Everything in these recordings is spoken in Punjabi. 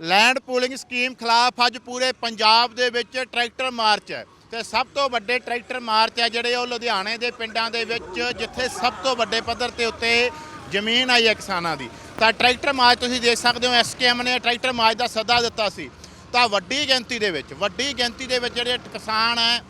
ਲੈਂਡ ਪੂਲਿੰਗ ਸਕੀਮ ਖਿਲਾਫ ਅੱਜ ਪੂਰੇ ਪੰਜਾਬ ਦੇ ਵਿੱਚ ਟਰੈਕਟਰ ਮਾਰਚ ਹੈ। ਤੇ ਸਭ ਤੋਂ ਵੱਡੇ ਟਰੈਕਟਰ ਮਾਰਚ ਹੈ ਜਿਹੜੇ ਉਹ ਲੁਧਿਆਣੇ ਦੇ ਪਿੰਡਾਂ ਦੇ ਵਿੱਚ, ਜਿੱਥੇ ਸਭ ਤੋਂ ਵੱਡੇ ਪੱਧਰ ਤੇ ਉੱਤੇ ਜ਼ਮੀਨ ਆਈ ਹੈ ਕਿਸਾਨਾਂ ਦੀ। ਤਾਂ ਟਰੈਕਟਰ ਮਾਰਚ ਤੁਸੀਂ ਦੇਖ ਸਕਦੇ ਹੋ ਐਸਕੇਐਮ ਨੇ ਟਰੈਕਟਰ ਮਾਰਚ ਦਾ ਸੱਦਾ ਦਿੱਤਾ ਸੀ। ਤਾਂ ਵੱਡੀ ਗਿਣਤੀ ਦੇ ਵਿੱਚ, ਵੱਡੀ ਗਿਣਤੀ ਦੇ ਵਿੱਚ ਜਿਹੜੇ ਕਿਸਾਨ ਹੈ,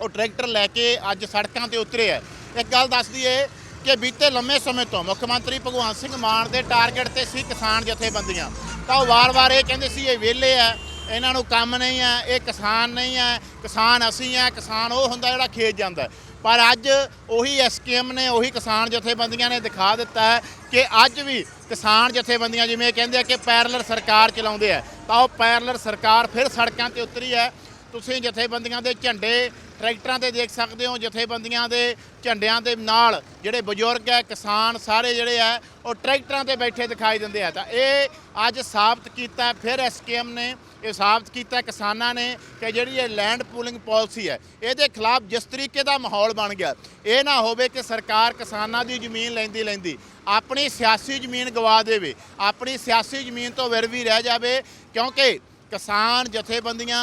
ਉਹ ਟਰੈਕਟਰ ਲੈ ਕੇ ਅੱਜ ਸੜਕਾਂ ਤੇ ਉਤਰੇ ਹੈ। ਇੱਕ ਗੱਲ ਦੱਸ ਦਈਏ ਕਿ ਬੀਤੇ ਲੰਮੇ ਸਮੇਂ ਤੋਂ ਮੁੱਖ ਮੰਤਰੀ ਭਗਵੰਤ ਸਿੰਘ ਮਾਨ ਦੇ ਟਾਰਗੇਟ ਤੇ ਸੀ ਕਿਸਾਨ ਜਥੇਬੰਦੀਆਂ। ਤਾਂ ਉਹ ਵਾਰ-ਵਾਰ ਇਹ ਕਹਿੰਦੇ ਸੀ, ਇਹ ਵਿਹਲੇ ਆ, ਇਹਨਾਂ ਨੂੰ ਕੰਮ ਨਹੀਂ ਹੈ ਇਹ ਕਿਸਾਨ ਨਹੀਂ ਹੈ ਕਿਸਾਨ ਅਸੀਂ ਆ, ਕਿਸਾਨ ਉਹ ਹੁੰਦਾ ਜਿਹੜਾ ਖੇਤ ਜਾਂਦਾ। ਪਰ ਅੱਜ ਉਹੀ ਐਸਕੇਐਮ ਨੇ, ਉਹੀ ਕਿਸਾਨ ਜਥੇਬੰਦੀਆਂ ਨੇ ਦਿਖਾ ਦਿੱਤਾ ਹੈ ਕਿ ਅੱਜ ਵੀ ਕਿਸਾਨ ਜਥੇਬੰਦੀਆਂ ਜਿਵੇਂ ਇਹ ਕਹਿੰਦੇ ਆ ਕਿ ਪੈਰਲਰ ਸਰਕਾਰ ਚਲਾਉਂਦੇ ਆ, ਤਾਂ ਉਹ ਪੈਰਲਰ ਸਰਕਾਰ ਫਿਰ ਸੜਕਾਂ ਤੇ ਉਤਰੀ ਹੈ। ਤੁਸੀਂ ਜਥੇਬੰਦੀਆਂ ਦੇ ਝੰਡੇ ਟਰੈਕਟਰਾਂ ਤੇ ਦੇਖ ਸਕਦੇ ਹੋ ਜਥੇਬੰਦੀਆਂ ਦੇ ਝੰਡਿਆਂ ਦੇ ਨਾਲ ਜਿਹੜੇ ਬਜ਼ੁਰਗ ਹੈ ਕਿਸਾਨ ਸਾਰੇ ਜਿਹੜੇ ਹੈ ਉਹ ਟਰੈਕਟਰਾਂ ਤੇ ਬੈਠੇ ਦਿਖਾਈ ਦਿੰਦੇ ਆ। ਤਾਂ ਇਹ ਅੱਜ ਸਾਬਤ ਕੀਤਾ ਹੈ, ਫਿਰ ਐਸਕੇਐਮ ਨੇ ਇਹ ਸਾਬਤ ਕੀਤਾ ਕਿਸਾਨਾਂ ਨੇ ਕਿ ਜਿਹੜੀ ਇਹ ਲੈਂਡ ਪੂਲਿੰਗ ਪਾਲਿਸੀ ਹੈ ਇਹਦੇ ਖਿਲਾਫ ਜਿਸ ਤਰੀਕੇ ਦਾ ਮਾਹੌਲ ਬਣ ਗਿਆ ਇਹ ਨਾ ਹੋਵੇ ਕਿ ਸਰਕਾਰ ਕਿਸਾਨਾਂ ਦੀ ਜ਼ਮੀਨ ਲੈਂਦੀ ਲੈਂਦੀ ਆਪਣੀ ਸਿਆਸੀ ਜ਼ਮੀਨ ਗਵਾ ਦੇਵੇ ਆਪਣੀ ਸਿਆਸੀ ਜ਼ਮੀਨ ਤੋਂ ਵਿਰਵੀ ਰਹਿ ਜਾਵੇ ਕਿਉਂਕਿ ਕਿਸਾਨ ਜਥੇਬੰਦੀਆਂ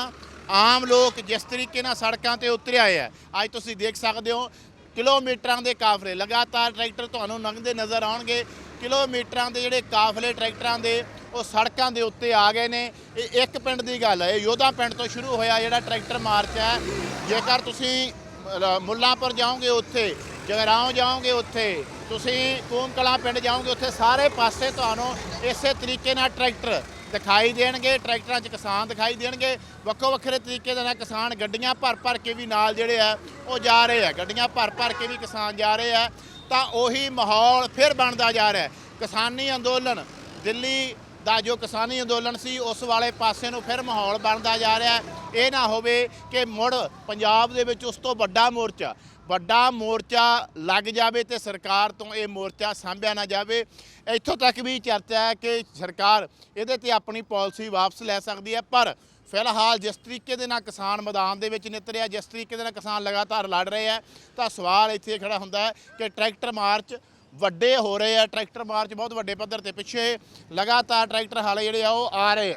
ਆਮ ਲੋਕ ਜਿਸ ਤਰੀਕੇ ਨਾਲ ਸੜਕਾਂ ਤੇ ਉਤਰੇ ਆਏ ਆ ਅੱਜ ਤੁਸੀਂ ਦੇਖ ਸਕਦੇ ਹੋ, ਕਿਲੋਮੀਟਰਾਂ ਦੇ ਕਾਫਲੇ, ਲਗਾਤਾਰ ਟਰੈਕਟਰ ਤੁਹਾਨੂੰ ਲੰਘਦੇ ਨਜ਼ਰ ਆਉਣਗੇ। ਕਿਲੋਮੀਟਰਾਂ ਦੇ ਜਿਹੜੇ ਕਾਫਲੇ ਟਰੈਕਟਰਾਂ ਦੇ, ਉਹ ਸੜਕਾਂ ਦੇ ਉੱਤੇ ਆ ਗਏ ਨੇ। ਇਹ ਇੱਕ ਪਿੰਡ ਦੀ ਗੱਲ ਹੈ ਯੋਧਾ ਪਿੰਡ ਤੋਂ ਸ਼ੁਰੂ ਹੋਇਆ ਜਿਹੜਾ ਟਰੈਕਟਰ ਮਾਰਚ ਹੈ। ਜੇਕਰ ਤੁਸੀਂ ਮੁੱਲਾਂਪੁਰ ਜਾਓਗੇ ਉੱਥੇ, ਜਗਰਾਉਂ ਜਾਓਗੇ ਉੱਥੇ, ਤੁਸੀਂ ਕੂਮ ਕਲਾਂ ਪਿੰਡ ਜਾਓਗੇ, ਉੱਥੇ ਸਾਰੇ ਪਾਸੇ ਤੁਹਾਨੂੰ ਇਸੇ ਤਰੀਕੇ ਨਾਲ ਟਰੈਕਟਰ ਦਿਖਾਈ ਦੇਣਗੇ, ਟਰੈਕਟਰਾਂ 'ਚ ਕਿਸਾਨ ਦਿਖਾਈ ਦੇਣਗੇ। ਵੱਖੋ ਵੱਖਰੇ ਤਰੀਕੇ ਦੇ ਨਾਲ ਕਿਸਾਨ ਗੱਡੀਆਂ ਭਰ ਭਰ ਕੇ ਵੀ ਨਾਲ ਜਿਹੜੇ ਆ, ਉਹ ਜਾ ਰਹੇ ਆ। ਗੱਡੀਆਂ ਭਰ ਭਰ ਕੇ ਵੀ ਕਿਸਾਨ ਜਾ ਰਹੇ ਆ। ਤਾਂ ਉਹੀ ਮਾਹੌਲ ਫਿਰ ਬਣਦਾ ਜਾ ਰਿਹਾ ਕਿਸਾਨੀ ਅੰਦੋਲਨ, ਦਿੱਲੀ ਦਾ ਜੋ ਕਿਸਾਨੀ ਅੰਦੋਲਨ ਸੀ, ਉਸ ਵਾਲੇ ਪਾਸੇ ਨੂੰ ਫਿਰ ਮਾਹੌਲ ਬਣਦਾ ਜਾ ਰਿਹਾ ਇਹ ਨਾ ਹੋਵੇ ਕਿ ਮੁੜ ਪੰਜਾਬ ਦੇ ਵਿੱਚ ਉਸ ਤੋਂ ਵੱਡਾ ਮੋਰਚਾ ਵੱਡਾ ਮੋਰਚਾ ਲੱਗ ਜਾਵੇ ਤੇ ਸਰਕਾਰ ਤੋਂ ਇਹ ਮੋਰਚਾ ਸਾਂਭਿਆ ਨਾ ਜਾਵੇ। ਇੱਥੋਂ ਤੱਕ ਵੀ ਚਰਚਾ ਹੈ ਕਿ ਸਰਕਾਰ ਇਹਦੇ ਤੇ ਆਪਣੀ ਪਾਲਿਸੀ ਵਾਪਸ ਲੈ ਸਕਦੀ ਹੈ, ਪਰ ਫਿਲਹਾਲ ਜਿਸ ਤਰੀਕੇ ਦੇ ਨਾਲ ਕਿਸਾਨ ਮੈਦਾਨ ਦੇ ਵਿੱਚ ਨਿਤਰਿਆ ਜਿਸ ਤਰੀਕੇ ਦੇ ਨਾਲ ਕਿਸਾਨ ਲਗਾਤਾਰ ਲੜ ਰਹੇ ਆ ਤਾਂ ਸਵਾਲ ਇੱਥੇ ਖੜਾ ਹੁੰਦਾ ਹੈ ਕਿ ਟਰੈਕਟਰ ਮਾਰਚ ਵੱਡੇ ਹੋ ਰਹੇ ਆ ਟਰੈਕਟਰ ਮਾਰਚ ਬਹੁਤ ਵੱਡੇ ਪੱਧਰ ਤੇ ਪਿੱਛੇ ਲਗਾਤਾਰ ਟਰੈਕਟਰ ਹਾਲੇ ਜਿਹੜੇ ਆ ਉਹ ਆ ਰਹੇ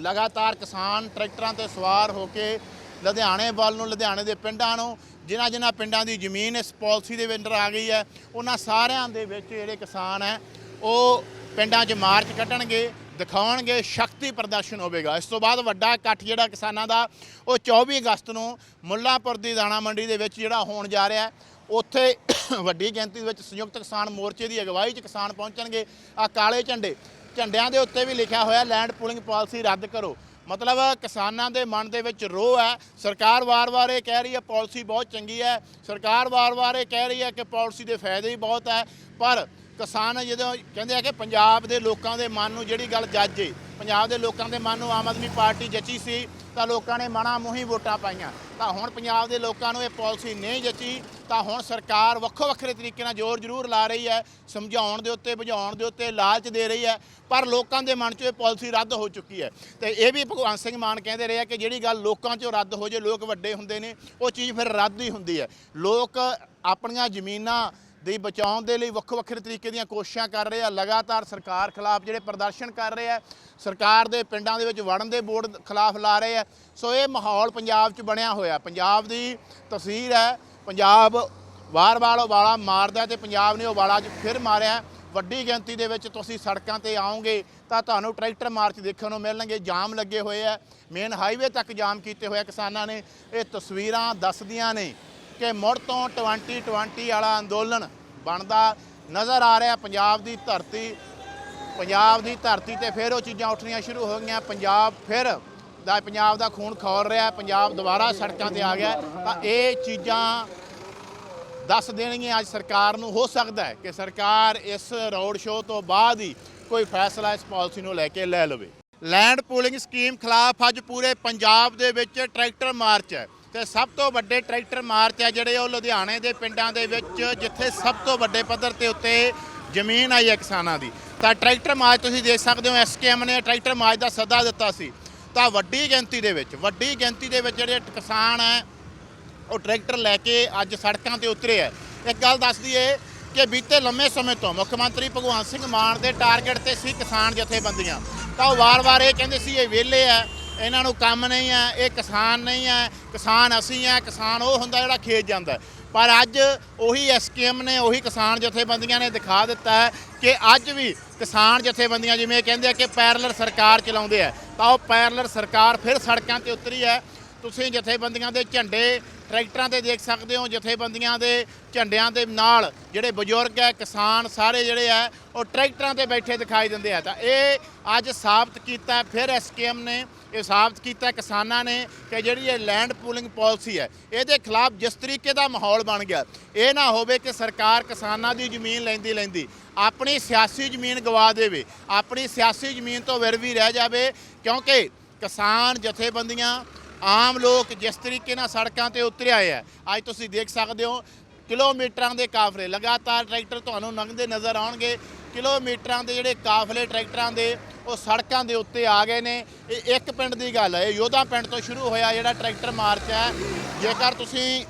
ਲਗਾਤਾਰ ਕਿਸਾਨ ਟਰੈਕਟਰਾਂ ਤੇ ਸਵਾਰ ਹੋ ਕੇ ਲੁਧਿਆਣੇ ਵੱਲ ਨੂੰ, ਲੁਧਿਆਣੇ ਦੇ ਪਿੰਡਾਂ ਨੂੰ ਜਿਨ੍ਹਾਂ ਜਿਨ੍ਹਾਂ ਪਿੰਡਾਂ ਦੀ ਜ਼ਮੀਨ ਇਸ ਪਾਲਿਸੀ ਦੇ ਅੰਦਰ ਆ ਗਈ ਹੈ, ਉਹਨਾਂ ਸਾਰਿਆਂ ਦੇ ਵਿੱਚ ਜਿਹੜੇ ਕਿਸਾਨ ਹੈ, ਉਹ ਪਿੰਡਾਂ 'ਚ ਮਾਰਚ ਕੱਢਣਗੇ ਦਿਖਾਉਣਗੇ, ਸ਼ਕਤੀ ਪ੍ਰਦਰਸ਼ਨ ਹੋਵੇਗਾ। ਇਸ ਤੋਂ ਬਾਅਦ ਵੱਡਾ ਇਕੱਠ ਜਿਹੜਾ ਕਿਸਾਨਾਂ ਦਾ, ਉਹ 24 ਅਗਸਤ ਨੂੰ ਮੁੱਲਾਂਪੁਰ ਦੀ ਦਾਣਾ ਮੰਡੀ ਦੇ ਵਿੱਚ ਜਿਹੜਾ ਹੋਣ ਜਾ ਰਿਹਾ ਉੱਥੇ ਵੱਡੀ ਗਿਣਤੀ ਦੇ ਵਿੱਚ ਸੰਯੁਕਤ ਕਿਸਾਨ ਮੋਰਚੇ ਦੀ ਅਗਵਾਈ 'ਚ ਕਿਸਾਨ ਪਹੁੰਚਣਗੇ। ਆ ਕਾਲੇ ਝੰਡੇ, ਝੰਡਿਆਂ ਦੇ ਉੱਤੇ ਵੀ ਲਿਖਿਆ ਹੋਇਆ ਲੈਂਡ ਪੂਲਿੰਗ ਪਾਲਿਸੀ ਰੱਦ ਕਰੋ। ਮਤਲਬ ਕਿਸਾਨਾਂ ਦੇ ਮਨ ਦੇ ਵਿੱਚ ਰੋਹ ਹੈ। ਸਰਕਾਰ ਵਾਰ-ਵਾਰ ਇਹ ਕਹਿ ਰਹੀ ਹੈ, ਪਾਲਿਸੀ ਬਹੁਤ ਚੰਗੀ ਹੈ। ਸਰਕਾਰ ਵਾਰ-ਵਾਰ ਇਹ ਕਹਿ ਰਹੀ ਹੈ ਕਿ ਪਾਲਿਸੀ ਦੇ ਫਾਇਦੇ ਹੀ ਬਹੁਤ ਹੈ। ਪਰ ਕਿਸਾਨ ਜਦੋਂ ਕਹਿੰਦੇ ਆ ਕਿ ਪੰਜਾਬ ਦੇ ਲੋਕਾਂ ਦੇ ਮਨ ਨੂੰ ਜਿਹੜੀ ਗੱਲ ਜੱਜੇ, ਪੰਜਾਬ ਦੇ ਲੋਕਾਂ ਦੇ ਮਨ ਨੂੰ ਆਮ ਆਦਮੀ ਪਾਰਟੀ ਜੱਚੀ ਸੀ, ਤਾਂ ਲੋਕਾਂ ਨੇ ਮਨਾ ਮੂੰਹੀ ਵੋਟਾਂ ਪਾਈਆਂ। ਤਾਂ ਹੁਣ ਪੰਜਾਬ ਦੇ ਲੋਕਾਂ ਨੂੰ ਇਹ ਪਾਲਿਸੀ ਨਹੀਂ ਜੱਚੀ, ਤਾਂ ਹੁਣ ਸਰਕਾਰ ਵੱਖੋ ਵੱਖਰੇ ਤਰੀਕੇ ਨਾਲ ਜ਼ੋਰ ਜ਼ਰੂਰ ਲਾ ਰਹੀ ਹੈ, ਸਮਝਾਉਣ ਦੇ ਉੱਤੇ ਬੁਝਾਉਣ ਦੇ ਉੱਤੇ ਲਾਲਚ ਦੇ ਰਹੀ ਹੈ, ਪਰ ਲੋਕਾਂ ਦੇ ਮਨ 'ਚੋਂ ਇਹ ਪਾਲਿਸੀ ਰੱਦ ਹੋ ਚੁੱਕੀ ਹੈ। ਤੇ ਇਹ ਵੀ ਭਗਵੰਤ ਸਿੰਘ ਮਾਨ ਕਹਿੰਦੇ ਰਹੇ ਆ ਕਿ ਜਿਹੜੀ ਗੱਲ ਲੋਕਾਂ 'ਚੋਂ ਰੱਦ ਹੋ ਜੇ, ਲੋਕ ਵੱਡੇ ਹੁੰਦੇ ਨੇ, ਉਹ ਚੀਜ਼ ਫਿਰ ਰੱਦ ਹੀ ਹੁੰਦੀ ਹੈ। ਲੋਕ ਆਪਣੀਆਂ ਜ਼ਮੀਨਾਂ ਦੀ ਬਚਾਉਣ ਦੇ ਲਈ ਵੱਖੋ ਵੱਖਰੇ ਤਰੀਕੇ ਦੀਆਂ ਕੋਸ਼ਿਸ਼ਾਂ ਕਰ ਰਹੇ ਆ। ਲਗਾਤਾਰ ਸਰਕਾਰ ਖਿਲਾਫ ਜਿਹੜੇ ਪ੍ਰਦਰਸ਼ਨ ਕਰ ਰਹੇ ਆ, ਸਰਕਾਰ ਦੇ ਪਿੰਡਾਂ ਦੇ ਵਿੱਚ ਵੜਨ ਦੇ ਬੋਰਡ ਖਿਲਾਫ ਲਾ ਰਹੇ ਆ। ਸੋ ਇਹ ਮਾਹੌਲ ਪੰਜਾਬ 'ਚ ਬਣਿਆ ਹੋਇਆ। ਪੰਜਾਬ ਦੀ ਤਸਵੀਰ ਹੈ, ਪੰਜਾਬ ਵਾਰ-ਵਾਰ ਉਬਾਲਾ ਮਾਰਦਾ ਤੇ ਪੰਜਾਬ ਨੇ ਉਬਾਲਾ 'ਚ ਫਿਰ ਮਾਰਿਆ। ਵੱਡੀ ਗਿਣਤੀ ਦੇ ਵਿੱਚ ਤੁਸੀਂ ਸੜਕਾਂ ਤੇ ਆਓਗੇ ਤਾਂ ਤੁਹਾਨੂੰ ਟਰੈਕਟਰ ਮਾਰਚ ਦੇਖਣ ਨੂੰ ਮਿਲਣਗੇ, ਜਾਮ ਲੱਗੇ ਹੋਏ ਆ। ਮੇਨ ਹਾਈਵੇ ਤੱਕ ਜਾਮ ਕੀਤੇ ਹੋਏ ਕਿਸਾਨਾਂ ਨੇ। ਇਹ ਤਸਵੀਰਾਂ ਦੱਸਦੀਆਂ ਨੇ। ਕਿ ਮੁੜ ਤੋਂ 2020 ਵਾਲਾ ਅੰਦੋਲਨ ਬਣਦਾ ਨਜ਼ਰ ਆ ਰਿਹਾ ਪੰਜਾਬ ਦੀ ਧਰਤੀ, ਪੰਜਾਬ ਦੀ ਧਰਤੀ ਤੇ ਫਿਰ ਉਹ ਚੀਜ਼ਾਂ ਉੱਠਣੀਆਂ ਸ਼ੁਰੂ ਹੋ ਗਈਆਂ। ਪੰਜਾਬ ਫਿਰ ਦਾ, ਪੰਜਾਬ ਦਾ ਖੂਨ ਖੋਲ ਰਿਹਾ, ਪੰਜਾਬ ਦੁਬਾਰਾ ਸੜਕਾਂ ਤੇ ਆ ਗਿਆ। ਤਾਂ ਇਹ ਚੀਜ਼ਾਂ ਦੱਸ ਦੇਣਗੀਆਂ, ਅੱਜ ਸਰਕਾਰ ਨੂੰ। ਹੋ ਸਕਦਾ ਹੈ ਕਿ ਸਰਕਾਰ ਇਸ ਰੋਡ ਸ਼ੋਅ ਤੋਂ ਬਾਅਦ ਹੀ ਕੋਈ ਫੈਸਲਾ ਇਸ ਪਾਲਿਸੀ ਨੂੰ ਲੈ ਕੇ ਲੈ ਲਵੇ। ਲੈਂਡ ਪੂਲਿੰਗ ਸਕੀਮ ਖਿਲਾਫ ਅੱਜ ਪੂਰੇ ਪੰਜਾਬ ਦੇ ਵਿੱਚ ਟਰੈਕਟਰ ਮਾਰਚ ਹੈ। ਤੇ ਸਭ ਤੋਂ ਵੱਡੇ ਟਰੈਕਟਰ ਮਾਰਚ ਹੈ ਜਿਹੜੇ ਉਹ ਲੁਧਿਆਣੇ ਦੇ ਪਿੰਡਾਂ ਦੇ ਵਿੱਚ, ਜਿੱਥੇ ਸਭ ਤੋਂ ਵੱਡੇ ਪੱਧਰ ਤੇ ਉੱਤੇ ਜ਼ਮੀਨ ਆਈ ਹੈ ਕਿਸਾਨਾਂ ਦੀ। ਤਾਂ ਟਰੈਕਟਰ ਮਾਰਚ ਤੁਸੀਂ ਦੇਖ ਸਕਦੇ ਹੋ ਐਸਕੇਐਮ ਨੇ ਟਰੈਕਟਰ ਮਾਰਚ ਦਾ ਸੱਦਾ ਦਿੱਤਾ ਸੀ। ਤਾਂ ਵੱਡੀ ਗਿਣਤੀ ਦੇ ਵਿੱਚ, ਵੱਡੀ ਗਿਣਤੀ ਦੇ ਵਿੱਚ ਜਿਹੜੇ ਕਿਸਾਨ ਹੈ, ਉਹ ਟਰੈਕਟਰ ਲੈ ਕੇ ਅੱਜ ਸੜਕਾਂ ਤੇ ਉਤਰੇ ਹੈ ਇੱਕ ਗੱਲ ਦੱਸ ਦਈਏ ਕਿ ਬੀਤੇ ਲੰਮੇ ਸਮੇਂ ਤੋਂ ਮੁੱਖ ਮੰਤਰੀ ਭਗਵੰਤ ਸਿੰਘ ਮਾਨ ਦੇ ਟਾਰਗੇਟ ਤੇ ਸੀ ਕਿਸਾਨ ਜਥੇਬੰਦੀਆਂ। ਤਾਂ ਉਹ ਵਾਰ-ਵਾਰ ਇਹ ਕਹਿੰਦੇ ਸੀ, ਇਹ ਵਿਹਲੇ ਆ ਇਹਨਾਂ ਨੂੰ ਕੰਮ ਨਹੀਂ ਹੈ, ਇਹ ਕਿਸਾਨ ਨਹੀਂ ਹੈ, ਕਿਸਾਨ ਅਸੀਂ ਆ ਕਿਸਾਨ ਉਹ ਹੁੰਦਾ ਜਿਹੜਾ ਖੇਤ ਜਾਂਦਾ ਪਰ ਅੱਜ ਉਹੀ ਐਸਕੇਐਮ ਨੇ, ਉਹੀ ਕਿਸਾਨ ਜਥੇਬੰਦੀਆਂ ਨੇ ਦਿਖਾ ਦਿੱਤਾ ਹੈ ਕਿ ਅੱਜ ਵੀ ਕਿਸਾਨ ਜਥੇਬੰਦੀਆਂ ਜਿਵੇਂ ਕਹਿੰਦੇ ਆ ਕਿ ਪੈਰਲਰ ਸਰਕਾਰ ਚਲਾਉਂਦੇ ਆ, ਤਾਂ ਉਹ ਪੈਰਲਰ ਸਰਕਾਰ ਫਿਰ ਸੜਕਾਂ ਤੇ ਉਤਰੀ ਹੈ। ਤੁਸੀਂ ਜਥੇਬੰਦੀਆਂ ਦੇ ਝੰਡੇ ਟਰੈਕਟਰਾਂ ਤੇ ਦੇਖ ਸਕਦੇ ਹੋ, ਜਥੇਬੰਦੀਆਂ ਦੇ ਝੰਡਿਆਂ ਦੇ ਨਾਲ ਜਿਹੜੇ ਬਜ਼ੁਰਗ ਹੈ, ਕਿਸਾਨ ਸਾਰੇ ਜਿਹੜੇ ਆ ਉਹ ਟਰੈਕਟਰਾਂ ਤੇ ਬੈਠੇ ਦਿਖਾਈ ਦਿੰਦੇ ਆ। ਤਾਂ ਇਹ ਅੱਜ ਸਾਬਤ ਕੀਤਾ ਫਿਰ ਐਸਕੇਐਮ ਨੇ ਇਹ ਸਾਬਤ ਕੀਤਾ, ਕਿਸਾਨਾਂ ਨੇ ਕਿ ਜਿਹੜੀ ਇਹ ਲੈਂਡ ਪੂਲਿੰਗ ਪਾਲਿਸੀ ਹੈ, ਇਹਦੇ ਖਿਲਾਫ ਜਿਸ ਤਰੀਕੇ ਦਾ ਮਾਹੌਲ ਬਣ ਗਿਆ, ਇਹ ਨਾ ਹੋਵੇ ਕਿ ਸਰਕਾਰ ਕਿਸਾਨਾਂ ਦੀ ਜ਼ਮੀਨ ਲੈਂਦੀ ਲੈਂਦੀ, ਆਪਣੀ ਸਿਆਸੀ ਜ਼ਮੀਨ ਗਵਾ ਦੇਵੇ, ਆਪਣੀ ਸਿਆਸੀ ਜ਼ਮੀਨ ਤੋਂ ਵਿਰਵੀ ਰਹਿ ਜਾਵੇ, ਕਿਉਂਕਿ ਕਿਸਾਨ ਜਥੇਬੰਦੀਆਂ, ਆਮ ਲੋਕ ਜਿਸ ਤਰੀਕੇ ਨਾਲ ਸੜਕਾਂ ਤੇ ਉਤਰੇ ਆਏ ਆ ਅੱਜ ਤੁਸੀਂ ਦੇਖ ਸਕਦੇ ਹੋ ਕਿਲੋਮੀਟਰਾਂ ਦੇ ਕਾਫਲੇ। ਲਗਾਤਾਰ ਟਰੈਕਟਰ ਤੁਹਾਨੂੰ ਲੰਘਦੇ ਨਜ਼ਰ ਆਉਣਗੇ। ਕਿਲੋਮੀਟਰਾਂ ਦੇ ਜਿਹੜੇ ਕਾਫਲੇ ਟਰੈਕਟਰਾਂ ਦੇ, ਉਹ ਸੜਕਾਂ ਦੇ ਉੱਤੇ ਆ ਗਏ ਨੇ। ਇਹ ਇੱਕ ਪਿੰਡ ਦੀ ਗੱਲ ਹੈ। ਯੋਧਾ ਪਿੰਡ ਤੋਂ ਸ਼ੁਰੂ ਹੋਇਆ ਜਿਹੜਾ ਟਰੈਕਟਰ ਮਾਰਚ ਹੈ। ਜੇਕਰ ਤੁਸੀਂ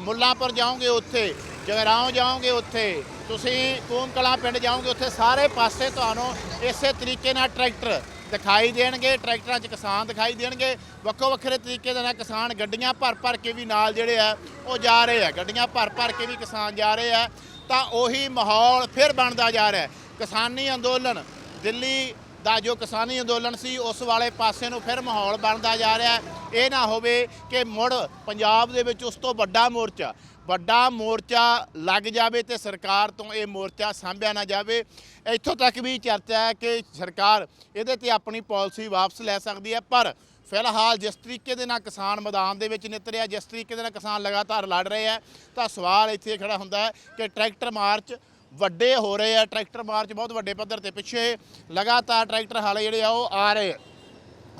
ਮੁੱਲਾਂਪੁਰ ਜਾਓਗੇ ਉੱਥੇ, ਜਗਰਾਉਂ ਜਾਓਗੇ ਉੱਥੇ, ਤੁਸੀਂ ਕੂਮ ਪਿੰਡ ਜਾਓਗੇ, ਉੱਥੇ ਸਾਰੇ ਪਾਸੇ ਤੁਹਾਨੂੰ ਇਸੇ ਤਰੀਕੇ ਨਾਲ ਟਰੈਕਟਰ ਦਿਖਾਈ ਦੇਣਗੇ, ਟਰੈਕਟਰਾਂ 'ਚ ਕਿਸਾਨ ਦਿਖਾਈ ਦੇਣਗੇ। ਵੱਖੋ ਵੱਖਰੇ ਤਰੀਕੇ ਦੇ ਨਾਲ ਕਿਸਾਨ ਗੱਡੀਆਂ ਭਰ ਭਰ ਕੇ ਵੀ ਨਾਲ ਜਿਹੜੇ ਆ, ਉਹ ਜਾ ਰਹੇ ਆ। ਗੱਡੀਆਂ ਭਰ ਭਰ ਕੇ ਵੀ ਕਿਸਾਨ ਜਾ ਰਹੇ ਆ। ਤਾਂ ਉਹੀ ਮਾਹੌਲ ਫਿਰ ਬਣਦਾ ਜਾ ਰਿਹਾ। ਕਿਸਾਨੀ ਅੰਦੋਲਨ, ਦਿੱਲੀ ਦਾ ਜੋ ਕਿਸਾਨੀ ਅੰਦੋਲਨ ਸੀ, ਉਸ ਵਾਲੇ ਪਾਸੇ ਨੂੰ ਫਿਰ ਮਾਹੌਲ ਬਣਦਾ ਜਾ ਰਿਹਾ। ਇਹ ਨਾ ਹੋਵੇ ਕਿ ਮੁੜ ਪੰਜਾਬ ਦੇ ਵਿੱਚ ਉਸ ਤੋਂ ਵੱਡਾ ਮੋਰਚਾ ਵੱਡਾ ਮੋਰਚਾ ਲੱਗ ਜਾਵੇ ਤੇ ਸਰਕਾਰ ਤੋਂ ਇਹ ਮੋਰਚਾ ਸਾਂਭਿਆ ਨਾ ਜਾਵੇ। ਇੱਥੋਂ ਤੱਕ ਵੀ ਚਰਚਾ ਹੈ ਕਿ ਸਰਕਾਰ ਇਹਦੇ ਤੇ ਆਪਣੀ ਪਾਲਿਸੀ ਵਾਪਸ ਲੈ ਸਕਦੀ ਹੈ, ਪਰ ਫਿਲਹਾਲ ਜਿਸ ਤਰੀਕੇ ਦੇ ਨਾਲ ਕਿਸਾਨ ਮੈਦਾਨ ਦੇ ਵਿੱਚ ਨਿਤਰਿਆ ਜਿਸ ਤਰੀਕੇ ਦੇ ਨਾਲ ਕਿਸਾਨ ਲਗਾਤਾਰ ਲੜ ਰਹੇ ਆ ਤਾਂ ਸਵਾਲ ਇੱਥੇ ਖੜਾ ਹੁੰਦਾ ਹੈ ਕਿ ਟਰੈਕਟਰ ਮਾਰਚ ਵੱਡੇ ਹੋ ਰਹੇ ਆ ਟਰੈਕਟਰ ਮਾਰਚ ਬਹੁਤ ਵੱਡੇ ਪੱਧਰ ਤੇ ਪਿੱਛੇ ਲਗਾਤਾਰ ਟਰੈਕਟਰ ਹਾਲੇ ਜਿਹੜੇ ਆ ਉਹ ਆ ਰਹੇ।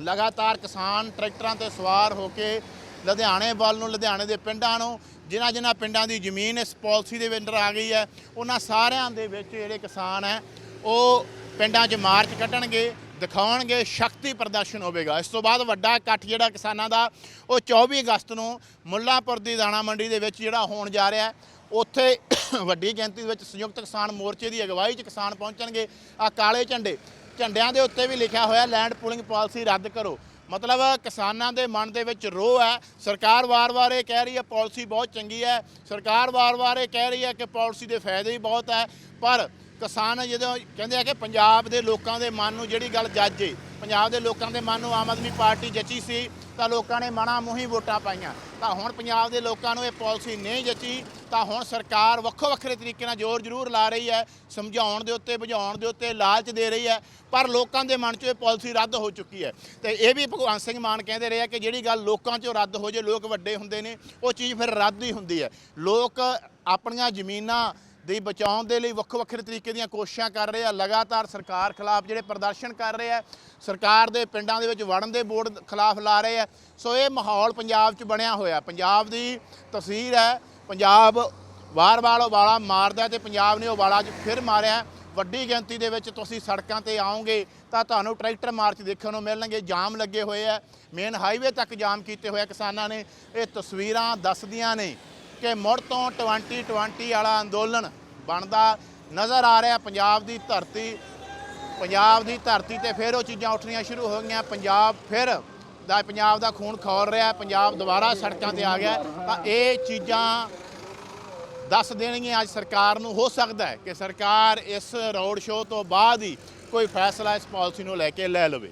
ਲਗਾਤਾਰ ਕਿਸਾਨ ਟਰੈਕਟਰਾਂ ਤੇ ਸਵਾਰ ਹੋ ਕੇ ਲੁਧਿਆਣੇ ਵੱਲ ਨੂੰ, ਲੁਧਿਆਣੇ ਦੇ ਪਿੰਡਾਂ ਨੂੰ, ਜਿਨ੍ਹਾਂ ਜਿਨ੍ਹਾਂ ਪਿੰਡਾਂ ਦੀ ਜ਼ਮੀਨ ਇਸ ਪਾਲਿਸੀ ਦੇ ਅੰਦਰ ਆ ਗਈ ਹੈ, ਉਹਨਾਂ ਸਾਰਿਆਂ ਦੇ ਵਿੱਚ ਜਿਹੜੇ ਕਿਸਾਨ ਹੈ, ਉਹ ਪਿੰਡਾਂ 'ਚ ਮਾਰਚ ਕੱਢਣਗੇ, ਦਿਖਾਉਣਗੇ, ਸ਼ਕਤੀ ਪ੍ਰਦਰਸ਼ਨ ਹੋਵੇਗਾ। ਇਸ ਤੋਂ ਬਾਅਦ ਵੱਡਾ ਇਕੱਠ ਜਿਹੜਾ ਕਿਸਾਨਾਂ ਦਾ, ਉਹ 24 ਅਗਸਤ ਨੂੰ ਮੁੱਲਾਂਪੁਰ ਦੀ ਦਾਣਾ ਮੰਡੀ ਦੇ ਵਿੱਚ ਜਿਹੜਾ ਹੋਣ ਜਾ ਰਿਹਾ ਹੈ, ਉੱਥੇ ਵੱਡੀ ਗਿਣਤੀ ਵਿੱਚ ਸੰਯੁਕਤ ਕਿਸਾਨ ਮੋਰਚੇ ਦੀ ਅਗਵਾਈ 'ਚ ਕਿਸਾਨ ਪਹੁੰਚਣਗੇ। ਆ ਕਾਲੇ ਝੰਡੇ, ਝੰਡਿਆਂ ਦੇ ਉੱਤੇ ਵੀ ਲਿਖਿਆ ਹੋਇਆ ਲੈਂਡ ਪੂਲਿੰਗ ਪਾਲਿਸੀ ਰੱਦ ਕਰੋ। ਮਤਲਬ ਕਿਸਾਨਾਂ ਦੇ ਮਨ ਦੇ ਵਿੱਚ ਰੋਹ ਹੈ। ਸਰਕਾਰ ਵਾਰ-ਵਾਰ ਇਹ ਕਹਿ ਰਹੀ ਹੈ, ਪਾਲਿਸੀ ਬਹੁਤ ਚੰਗੀ ਹੈ। ਸਰਕਾਰ ਵਾਰ-ਵਾਰ ਇਹ ਕਹਿ ਰਹੀ ਹੈ ਕਿ ਪਾਲਿਸੀ ਦੇ ਫਾਇਦੇ ਹੀ ਬਹੁਤ ਹੈ। ਪਰ ਕਿਸਾਨ ਜਦੋਂ ਕਹਿੰਦੇ ਆ ਕਿ ਪੰਜਾਬ ਦੇ ਲੋਕਾਂ ਦੇ ਮਨ ਨੂੰ ਜਿਹੜੀ ਗੱਲ ਜੱਜੇ ਪੰਜਾਬ ਦੇ ਲੋਕਾਂ ਦੇ ਮਨ ਨੂੰ ਆਮ ਆਦਮੀ ਪਾਰਟੀ ਜੱਚੀ ਸੀ, ਤਾਂ ਲੋਕਾਂ ਨੇ ਮਨਾ ਮੂੰਹੀ ਵੋਟਾਂ ਪਾਈਆਂ। ਤਾਂ ਹੁਣ ਪੰਜਾਬ ਦੇ ਲੋਕਾਂ ਨੂੰ ਇਹ ਪਾਲਿਸੀ ਨਹੀਂ ਜੱਚੀ, ਤਾਂ ਹੁਣ ਸਰਕਾਰ ਵੱਖੋ ਵੱਖਰੇ ਤਰੀਕੇ ਨਾਲ ਜ਼ੋਰ ਜ਼ਰੂਰ ਲਾ ਰਹੀ ਹੈ, ਸਮਝਾਉਣ ਦੇ ਉੱਤੇ ਬੁਝਾਉਣ ਦੇ ਉੱਤੇ ਲਾਲਚ ਦੇ ਰਹੀ ਹੈ, ਪਰ ਲੋਕਾਂ ਦੇ ਮਨ 'ਚੋਂ ਇਹ ਪਾਲਿਸੀ ਰੱਦ ਹੋ ਚੁੱਕੀ ਹੈ। ਤੇ ਇਹ ਵੀ ਭਗਵੰਤ ਸਿੰਘ ਮਾਨ ਕਹਿੰਦੇ ਰਹੇ ਆ ਕਿ ਜਿਹੜੀ ਗੱਲ ਲੋਕਾਂ 'ਚੋਂ ਰੱਦ ਹੋ ਜੇ, ਲੋਕ ਵੱਡੇ ਹੁੰਦੇ ਨੇ, ਉਹ ਚੀਜ਼ ਫਿਰ ਰੱਦ ਹੀ ਹੁੰਦੀ ਹੈ। ਲੋਕ ਆਪਣੀਆਂ ਜ਼ਮੀਨਾਂ ਦੀ ਬਚਾਉਣ ਦੇ ਲਈ ਵੱਖੋ ਵੱਖਰੇ ਤਰੀਕੇ ਦੀਆਂ ਕੋਸ਼ਿਸ਼ਾਂ ਕਰ ਰਹੇ ਆ। ਲਗਾਤਾਰ ਸਰਕਾਰ ਖਿਲਾਫ ਜਿਹੜੇ ਪ੍ਰਦਰਸ਼ਨ ਕਰ ਰਹੇ ਆ, ਸਰਕਾਰ ਦੇ ਪਿੰਡਾਂ ਦੇ ਵਿੱਚ ਵੜਨ ਦੇ ਬੋਰਡ ਖਿਲਾਫ ਲਾ ਰਹੇ ਆ। ਸੋ ਇਹ ਮਾਹੌਲ ਪੰਜਾਬ 'ਚ ਬਣਿਆ ਹੋਇਆ। ਪੰਜਾਬ ਦੀ ਤਸਵੀਰ ਹੈ, ਪੰਜਾਬ ਵਾਰ-ਵਾਰ ਉਬਾਲਾ ਮਾਰਦਾ ਤੇ ਪੰਜਾਬ ਨੇ ਉਬਾਲਾ 'ਚ ਫਿਰ ਮਾਰਿਆ। ਵੱਡੀ ਗਿਣਤੀ ਦੇ ਵਿੱਚ ਤੁਸੀਂ ਸੜਕਾਂ ਤੇ ਆਓਗੇ ਤਾਂ ਤੁਹਾਨੂੰ ਟਰੈਕਟਰ ਮਾਰਚ ਦੇਖਣ ਨੂੰ ਮਿਲਣਗੇ, ਜਾਮ ਲੱਗੇ ਹੋਏ ਆ। ਮੇਨ ਹਾਈਵੇ ਤੱਕ ਜਾਮ ਕੀਤੇ ਹੋਏ ਆ ਕਿਸਾਨਾਂ ਨੇ। ਇਹ ਤਸਵੀਰਾਂ ਦੱਸਦੀਆਂ ਨੇ। ਕਿ ਮੁੜ ਤੋਂ 2020 ਵਾਲਾ ਅੰਦੋਲਨ ਬਣਦਾ ਨਜ਼ਰ ਆ ਰਿਹਾ ਪੰਜਾਬ ਦੀ ਧਰਤੀ, ਪੰਜਾਬ ਦੀ ਧਰਤੀ ਤੇ ਫਿਰ ਉਹ ਚੀਜ਼ਾਂ ਉੱਠਣੀਆਂ ਸ਼ੁਰੂ ਹੋ ਗਈਆਂ। ਪੰਜਾਬ ਫਿਰ ਦਾ, ਪੰਜਾਬ ਦਾ ਖੂਨ ਖੌਰ ਰਿਹਾ, ਪੰਜਾਬ ਦੁਬਾਰਾ ਸੜਕਾਂ ਤੇ ਆ ਗਿਆ। ਤਾਂ ਇਹ ਚੀਜ਼ਾਂ ਦੱਸ ਦੇਣਗੀਆਂ, ਅੱਜ ਸਰਕਾਰ ਨੂੰ। ਹੋ ਸਕਦਾ ਹੈ ਕਿ ਸਰਕਾਰ ਇਸ ਰੋਡ ਸ਼ੋਅ ਤੋਂ ਬਾਅਦ ਹੀ ਕੋਈ ਫੈਸਲਾ ਇਸ ਪਾਲਿਸੀ ਨੂੰ ਲੈ ਕੇ ਲੈ ਲਵੇ।